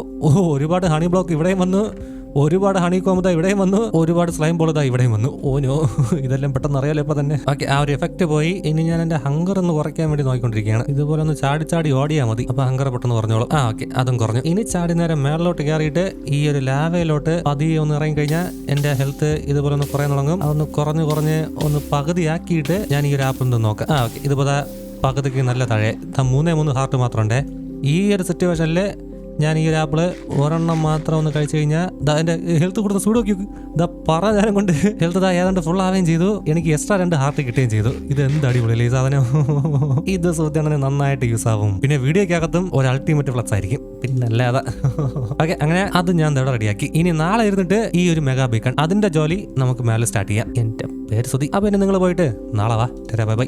ഒരുപാട് ഹണി ബ്ലോക്ക് ഇവിടെയും വന്നു. ഒരുപാട് ഹണി കോമത ഇവിടെയും വന്നു. ഒരുപാട് സ്ലൈം പോളതാ ഇവിടെയും വന്നു. ഓനോ ഇതെല്ലാം പെട്ടെന്ന് അറിയാലോ ഇപ്പൊ തന്നെ. ഓക്കെ ആ ഒരു എഫക്ട് പോയി. ഇനി ഞാൻ എന്റെ ഹങ്കർ ഒന്ന് കുറയ്ക്കാൻ വേണ്ടി നോക്കിക്കൊണ്ടിരിക്കുകയാണ്. ഇതുപോലെ ഒന്ന് ചാടി ചാടി ഓടിയാൽ മതി. അപ്പൊ ഹങ്കർ പെട്ടെന്ന് പറഞ്ഞോളൂ ആ ഓക്കെ അതും കുറഞ്ഞു. ഇനി ചാടി നേരം മേളിലോട്ട് കയറിയിട്ട് ഈ ഒരു ലാവയിലോട്ട് പതിയെ ഒന്ന് ഇറങ്ങി കഴിഞ്ഞാൽ എന്റെ ഹെൽത്ത് ഇതുപോലെ ഒന്ന് കുറയാൻ തുടങ്ങും. അതൊന്ന് കുറഞ്ഞ് കുറഞ്ഞ് ഒന്ന് പകുതിയാക്കിയിട്ട് ഞാൻ ഈ ഒരു ആപ്പ് ഒന്ന് നോക്കാം. ആ ഓക്കെ ഇതുപോലെ പകുതിക്ക് നല്ല താഴെ. മൂന്നേ മൂന്ന് ഹാർട്ട് മാത്രമേ ഈ ഒരു സിറ്റുവേഷനിൽ ഞാൻ ഈ ഒരു ആപ്പിൾ ഒരെണ്ണം മാത്രം ഒന്ന് കഴിച്ചു കഴിഞ്ഞാൽ എന്റെ ഹെൽത്ത് കൊടുത്ത സൂട് നോക്കി ഇതാ പറ നേരം കൊണ്ട്. ഹെൽത്ത് ഇതാ ഏതാണ്ട് ഫുൾ ആവുകയും ചെയ്തു. എനിക്ക് എക്സ്ട്രാ രണ്ട് ഹാർട്ട് കിട്ടുകയും ചെയ്തു. ഇത് എന്ത് അടിപൊളിയല്ലേ ഈ സാധനം? ഇത് സുഹൃത്തുക്കളെ നന്നായിട്ട് യൂസ് ആവും. പിന്നെ വീഡിയോക്കകത്തും ഒരു അൾട്ടിമേറ്റ് ഫ്ലക്സ് ആയിരിക്കും. പിന്നെ അല്ലാതെ ഓക്കെ അങ്ങനെ അത് ഞാൻ ഇവിടെ റെഡിയാക്കി ഇനി നാളെ ഇരുന്നിട്ട് ഈ ഒരു മെഗാ ബീക്കൺ അതിന്റെ ജോലി നമുക്ക് മേലെ സ്റ്റാർട്ട് ചെയ്യാം. എന്റെ പേര് സുധി അപ്പൊ നിങ്ങൾ പോയിട്ട് നാളെ വാ. Bye bye.